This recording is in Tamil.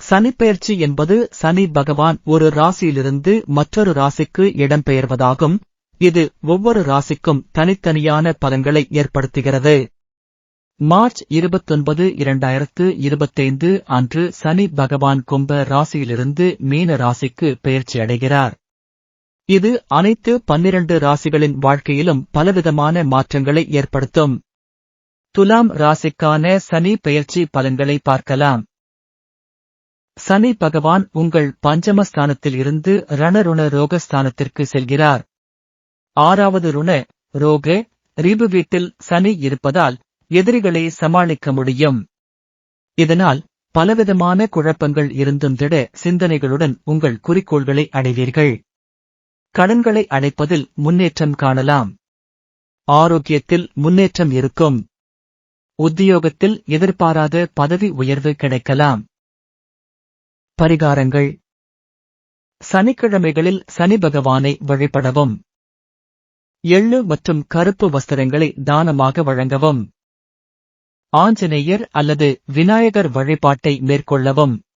சனிப்பெயர்ச்சி என்பது சனி பகவான் ஒரு ராசியிலிருந்து மற்றொரு ராசிக்கு இடம்பெயர்வதாகும். இது ஒவ்வொரு ராசிக்கும் தனித்தனியான பலன்களை ஏற்படுத்துகிறது. மார்ச் இருபத்தொன்பது இரண்டாயிரத்து இருபத்தைந்து அன்று சனி பகவான் கும்ப ராசியிலிருந்து மீன ராசிக்கு பெயர்ச்சியடைகிறார் இது அனைத்து பன்னிரண்டு ராசிகளின் வாழ்க்கையிலும் பலவிதமான மாற்றங்களை ஏற்படுத்தும். துலாம் ராசிக்கான சனி பெயர்ச்சி பலன்களை பார்க்கலாம். சனி பகவான் உங்கள் பஞ்சமஸ்தானத்தில் இருந்து ரணருண ரோகஸ்தானத்திற்கு செல்கிறார். ஆறாவது ருண ரோக ரீபு வீட்டில் சனி இருப்பதால் எதிரிகளை சமாளிக்க முடியும். இதனால் பலவிதமான குழப்பங்கள் இருந்தும் திட சிந்தனைகளுடன் உங்கள் குறிக்கோள்களை அடைவீர்கள். கடன்களை அடைப்பதில் முன்னேற்றம் காணலாம். ஆரோக்கியத்தில் முன்னேற்றம் இருக்கும். உத்தியோகத்தில் எதிர்பாராத பதவி உயர்வு கிடைக்கலாம். பரிகாரங்கள். சனிக்கிழமைகளில் சனி பகவானை வழிபடவும். எள்ளு மற்றும் கருப்பு வஸ்திரங்களை தானமாக வழங்கவும். ஆஞ்சநேயர் அல்லது விநாயகர் வழிபாட்டை மேற்கொள்ளவும்.